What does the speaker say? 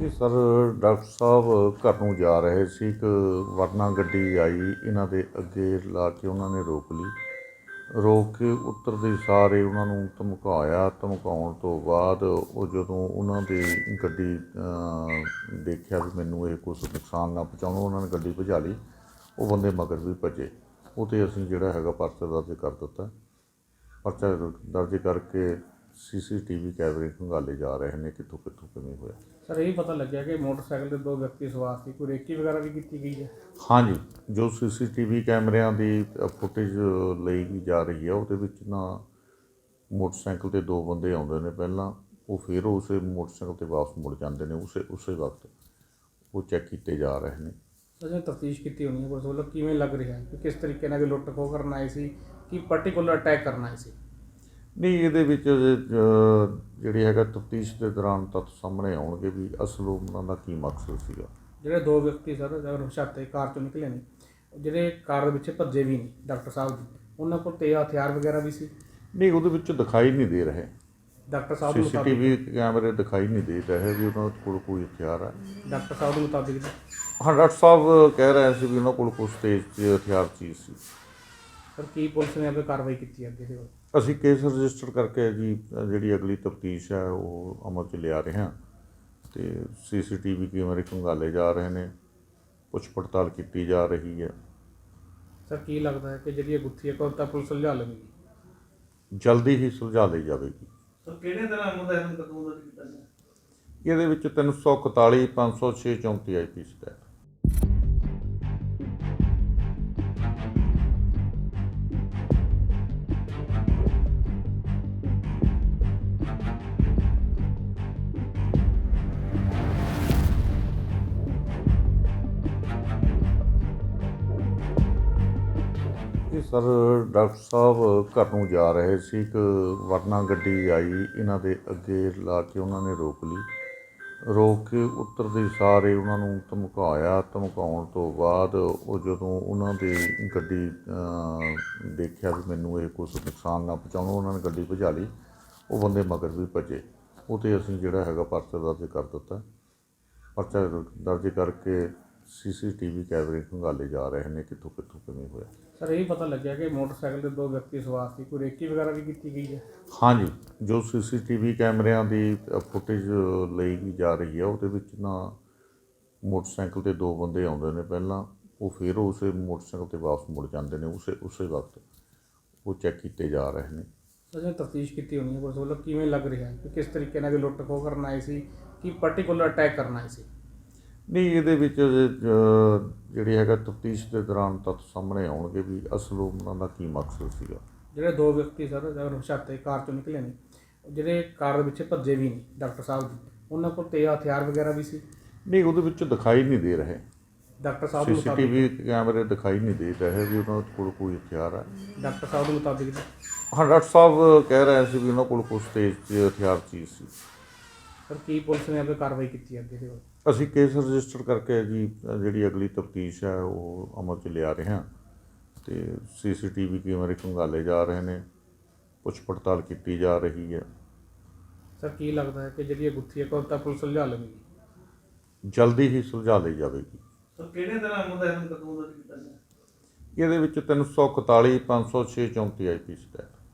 ਇਹ sir, doctor ਸਾਹਿਬ, ਘਰ ਨੂੰ ਜਾ ਰਹੇ ਸੀ, ਇੱਕ ਵਰਨਾ ਗੱਡੀ ਆਈ, ਇਹਨਾਂ ਦੇ ਅੱਗੇ ਲਾ ਕੇ ਉਹਨਾਂ ਨੇ ਰੋਕ ਲਈ। ਰੋਕ ਕੇ ਉਤਰਦੇ ਸਾਰੇ ਉਹਨਾਂ ਨੂੰ ਧਮਕਾਇਆ। ਧਮਕਾਉਣ ਤੋਂ ਬਾਅਦ ਉਹ ਜਦੋਂ ਉਹਨਾਂ ਦੀ ਗੱਡੀ ਦੇਖਿਆ ਵੀ ਮੈਨੂੰ ਇਹ ਕੁਝ ਨੁਕਸਾਨ ਨਾ ਪਹੁੰਚਾਉਣ, ਉਹਨਾਂ ਨੇ ਗੱਡੀ ਭਜਾ ਲਈ। ਉਹ ਬੰਦੇ ਮਗਰ ਵੀ ਭੱਜੇ। ਉਹ 'ਤੇ ਅਸੀਂ ਜਿਹੜਾ ਹੈਗਾ ਪਰਚਾ ਦਰਜ ਕਰ ਦਿੱਤਾ। ਪਰਚਾ ਦਰਜ ਕਰਕੇ ਸੀਸੀਟੀਵੀ ਕੈਮਰੇ ਖੰਗਾਲੇ ਜਾ ਰਹੇ ਨੇ ਕਿੱਥੋਂ ਕਿੱਥੋਂ ਕਿਵੇਂ ਹੋਇਆ? ਸਰ ਇਹ ਪਤਾ ਲੱਗਿਆ ਕਿ ਮੋਟਰਸਾਈਕਲ ਤੇ ਦੋ ਵਿਅਕਤੀ ਸਵਾਰ ਸੀ। ਕੋਈ ਰੇਕੀ ਵਗੈਰਾ ਵੀ ਕੀਤੀ ਗਈ ਹੈ? ਹਾਂਜੀ ਜੋ ਸੀਸੀਟੀਵੀ ਕੈਮਰਿਆਂ ਦੀ ਫੁਟੇਜ ਲਈ ਜਾ ਰਹੀ ਹੈ ਉਹਦੇ ਵਿੱਚ ਨਾ ਮੋਟਰਸਾਈਕਲ ਤੇ ਦੋ ਬੰਦੇ ਆਉਂਦੇ ਨੇ ਪਹਿਲਾਂ। ਉਹ ਫਿਰ ਉਸੇ ਮੋਟਰਸਾਈਕਲ ਤੇ ਵਾਪਸ ਮੁੜ ਜਾਂਦੇ ਨੇ ਉਸੇ ਉਸੇ ਵਕਤ ਉਹ ਚੈੱਕ ਕੀਤੇ ਜਾ ਰਹੇ ਨੇ। ਸਰ ਤਫਤੀਸ਼ ਕੀਤੀ ਹੋਣੀ ਹੈ ਪੁਲਿਸ ਵੱਲੋਂ ਕਿਵੇਂ ਲੱਗ ਰਿਹਾ ਹੈ? ਕਿ ਕਿਸ ਤਰੀਕੇ ਨਾਲ ਇਹ ਲੁੱਟ ਖੋਹ ਕਰਨ ਆਏ ਸੀ? ਕਿ ਪਾਰਟਿਕੂਲਰ ਅਟੈਕ ਕਰਨ ਆਏ ਸੀ? ਨਹੀਂ ਇਹਦੇ ਵਿੱਚ ਜਿਹੜੀ ਹੈਗਾ ਤਫਤੀਸ਼ ਦੇ ਦੌਰਾਨ ਤੱਥ ਸਾਹਮਣੇ ਆਉਣਗੇ ਵੀ ਅਸਲ ਉਹਨਾਂ ਦਾ ਕੀ ਮਕਸਦ ਸੀਗਾ। ਜਿਹੜੇ ਦੋ ਵਿਅਕਤੀ ਸਰ ਜਦੋਂ ਛਾਤੇ ਕਾਰ ਚੋਂ ਨਿਕਲੇ ਨੇ ਜਿਹੜੇ ਕਾਰ ਦੇ ਵਿੱਚ ਭੱਜੇ ਵੀ ਨੇ ਡਾਕਟਰ ਸਾਹਿਬ ਉਹਨਾਂ ਕੋਲ ਤੇ ਹਥਿਆਰ ਵਗੈਰਾ ਵੀ ਸੀ? ਨਹੀਂ ਉਹਦੇ ਵਿੱਚ ਦਿਖਾਈ ਨਹੀਂ ਦੇ ਰਹੇ। ਡਾਕਟਰ ਸਾਹਿਬ ਮੁਤਾਬਿਕ? ਸੀਸੀਟੀਵੀ ਕੈਮਰੇ ਦਿਖਾਈ ਨਹੀਂ ਦੇ ਰਹੇ ਵੀ ਉਹਨਾਂ ਕੋਲ ਕੋਈ ਹਥਿਆਰ ਹੈ। ਡਾਕਟਰ ਸਾਹਿਬ ਦੇ ਮੁਤਾਬਿਕ। ਹਾਂ ਡਾਕਟਰ ਸਾਹਿਬ ਕਹਿ ਰਹੇ ਸੀ ਵੀ ਉਹਨਾਂ ਕੋਲ ਕੁਝ ਤੇਜ਼ ਹਥਿਆਰ ਚੀਜ਼ ਸੀ। ਸਰ ਕੀ ਪੁਲਿਸ ਨੇ ਅੱਗੇ ਕਾਰਵਾਈ ਕੀਤੀ ਅੱਗੇ ਦੇ ਵੱਲ ਅਸੀਂ ਕੇਸ ਰਜਿਸਟਰ ਕਰਕੇ ਜੀ ਅ, ਜਿਹੜੀ ਅਗਲੀ ਤਫਤੀਸ਼ ਹੈ ਉਹ ਅਮਲ 'ਚ ਲਿਆ ਰਹੇ ਹਾਂ। ਤੇ ਸੀਸੀਟੀਵੀ ਕੈਮਰੇ ਖੰਗਾਲੇ ਜਾ ਰਹੇ ਨੇ ਪੁੱਛ ਪੜਤਾਲ ਕੀਤੀ ਜਾ ਰਹੀ ਹੈ। ਸਰ ਕੀ ਲੱਗਦਾ ਹੈ ਕਿ ਜਿਹੜੀ ਇਹ ਗੁੱਥੀ ਹੈ ਕਦੋਂ ਤੱਕ ਪੁਲਿਸ ਸੁਲਝਾ ਲਵੇਗੀ? ਜਲਦੀ ਹੀ ਸੁਲਝਾ ਲਈ ਜਾਵੇਗੀ। ਸਰ ਕਿਹੜੇ ਤਰ੍ਹਾਂ ਮੁੰਡਾ ਇਹਨੂੰ ਕਦੋਂ ਦਾ ਕੀਤਾ ਗਿਆ? ਇਹਦੇ ਵਿੱਚ 341 506 34 ਆਈਪੀਸੀ ਤਹਿਤ। ਇਹ ਸਰ, ਡਾਕਟਰ ਸਾਹਿਬ, ਘਰ ਨੂੰ ਜਾ ਰਹੇ ਸੀ ਇੱਕ ਵਰਨਾ ਗੱਡੀ ਆਈ, ਇਹਨਾਂ ਦੇ ਅੱਗੇ ਲਾ ਕੇ ਉਹਨਾਂ ਨੇ ਰੋਕ ਲਈ। ਰੋਕ ਕੇ ਉਤਰਦੇ ਸਾਰੇ ਉਹਨਾਂ ਨੂੰ ਧਮਕਾਇਆ। ਧਮਕਾਉਣ ਤੋਂ ਬਾਅਦ ਉਹ ਜਦੋਂ ਉਹਨਾਂ ਦੀ ਗੱਡੀ ਦੇਖਿਆ ਵੀ ਮੈਨੂੰ ਇਹ ਕੁਝ ਨੁਕਸਾਨ ਨਾ ਪਹੁੰਚਾਉਣ, ਉਹਨਾਂ ਨੇ ਗੱਡੀ ਭਜਾ ਲਈ। ਉਹ ਬੰਦੇ ਮਗਰ ਵੀ ਭੱਜੇ। ਉਹ 'ਤੇ ਅਸੀਂ ਜਿਹੜਾ ਹੈਗਾ ਪਰਚਾ ਦਰਜ ਕਰ ਦਿੱਤਾ। ਪਰਚਾ ਦਰਜ ਕਰਕੇ ਸੀਸੀਟੀਵੀ ਕੈਮਰੇ ਖੰਗਾਲੇ ਜਾ ਰਹੇ ਨੇ ਕਿੱਥੋਂ ਕਿੱਥੋਂ ਕਿਵੇਂ ਹੋਇਆ? ਸਰ ਇਹ ਪਤਾ ਲੱਗਿਆ ਕਿ ਮੋਟਰਸਾਈਕਲ ਤੇ ਦੋ ਵਿਅਕਤੀ ਸਵਾਰ ਸੀ। ਕੋਈ ਰੇਕੀ ਵਗੈਰਾ ਵੀ ਕੀਤੀ ਗਈ ਹੈ? ਹਾਂਜੀ ਜੋ ਸੀਸੀਟੀਵੀ ਕੈਮਰਿਆਂ ਦੀ ਫੁਟੇਜ ਲਈ ਜਾ ਰਹੀ ਹੈ ਉਹਦੇ ਵਿੱਚ ਨਾ ਮੋਟਰਸਾਈਕਲ ਤੇ ਦੋ ਬੰਦੇ ਆਉਂਦੇ ਨੇ ਪਹਿਲਾਂ। ਉਹ ਫਿਰ ਉਸੇ ਮੋਟਰਸਾਈਕਲ ਤੇ ਵਾਪਸ ਮੁੜ ਜਾਂਦੇ ਨੇ ਉਸੇ ਉਸੇ ਵਕਤ ਉਹ ਚੈੱਕ ਕੀਤੇ ਜਾ ਰਹੇ ਨੇ। ਸਰ ਜੇ ਤਫਤੀਸ਼ ਕੀਤੀ ਹੋਣੀ ਹੈ ਪੁਲਿਸ ਵੱਲੋਂ ਕਿਵੇਂ ਲੱਗ ਰਿਹਾ ਹੈ ਕਿ ਕਿਸ ਤਰੀਕੇ ਨਾਲ ਇਹ ਲੁੱਟ ਖੋਹ ਕਰਨ ਆਏ ਸੀ ਕਿ ਪਾਰਟਿਕੂਲਰ ਅਟੈਕ ਕਰਨ ਆਏ ਸੀ? ਨਹੀਂ ਇਹਦੇ ਵਿੱਚ ਜਿਹੜੀ ਹੈਗਾ ਤਫਤੀਸ਼ ਦੇ ਦੌਰਾਨ ਤੱਥ ਸਾਹਮਣੇ ਆਉਣਗੇ ਵੀ ਅਸਲ ਉਹਨਾਂ ਦਾ ਕੀ ਮਕਸਦ ਸੀਗਾ। ਜਿਹੜੇ ਦੋ ਵਿਅਕਤੀ ਸਰ ਜਦੋਂ ਛਾਤੇ ਕਾਰ ਚੋਂ ਨਿਕਲੇ ਨੇ ਜਿਹੜੇ ਕਾਰ ਦੇ ਵਿੱਚ ਭੱਜੇ ਵੀ ਨੇ ਡਾਕਟਰ ਸਾਹਿਬ ਜੀ ਉਹਨਾਂ ਕੋਲ ਤੇ ਹਥਿਆਰ ਵਗੈਰਾ ਵੀ ਸੀ? ਨਹੀਂ ਉਹਦੇ ਵਿੱਚ ਦਿਖਾਈ ਨਹੀਂ ਦੇ ਰਹੇ। ਡਾਕਟਰ ਸਾਹਿਬ ਦੇ ਮੁਤਾਬਿਕ? ਸੀਸੀਟੀਵੀ ਕੈਮਰੇ ਦਿਖਾਈ ਨਹੀਂ ਦੇ ਰਹੇ ਵੀ ਉਹਨਾਂ ਕੋਲ ਕੋਈ ਹਥਿਆਰ ਹੈ। ਡਾਕਟਰ ਸਾਹਿਬ ਦੇ ਮੁਤਾਬਿਕ। ਹਾਂ ਡਾਕਟਰ ਸਾਹਿਬ ਕਹਿ ਰਹੇ ਸੀ ਵੀ ਉਹਨਾਂ ਕੋਲ ਕੁਝ ਤੇਜ਼ ਹਥਿਆਰ ਚੀਜ਼ ਸੀ। ਸਰ ਕੀ ਪੁਲਿਸ ਨੇ ਅੱਗੇ ਕਾਰਵਾਈ ਕੀਤੀ ਅੱਗੇ ਦੇ ਵੱਲ? ਅਸੀਂ ਕੇਸ ਰਜਿਸਟਰ ਕਰਕੇ ਜੀ ਜਿਹੜੀ ਅਗਲੀ ਤਫਤੀਸ਼ ਹੈ ਉਹ ਅਮਲ 'ਚ ਲਿਆ ਰਹੇ ਹਾਂ ਤੇ ਸੀਸੀਟੀਵੀ ਕੈਮਰੇ ਖੰਗਾਲੇ ਜਾ ਰਹੇ ਨੇ ਪੁੱਛ ਪੜਤਾਲ ਕੀਤੀ ਜਾ ਰਹੀ ਹੈ। ਸਰ ਕੀ ਲੱਗਦਾ ਹੈ ਕਿ ਜਿਹੜੀ ਇਹ ਗੁੱਥੀ ਹੈ ਕਦੋਂ ਤੱਕ ਪੁਲਿਸ ਸੁਲਝਾ ਲਵੇਗੀ? ਜਲਦੀ ਹੀ ਸੁਲਝਾ ਲਈ ਜਾਵੇਗੀ। ਸਰ ਕਿਹੜੇ ਤਰ੍ਹਾਂ ਮੁੰਡਾ ਇਹਨੂੰ ਕਦੋਂ ਦਾ ਕੀਤਾ ਗਿਆ? ਇਹਦੇ ਵਿੱਚ 341 506 34 ਆਈਪੀਸੀ ਤਹਿਤ।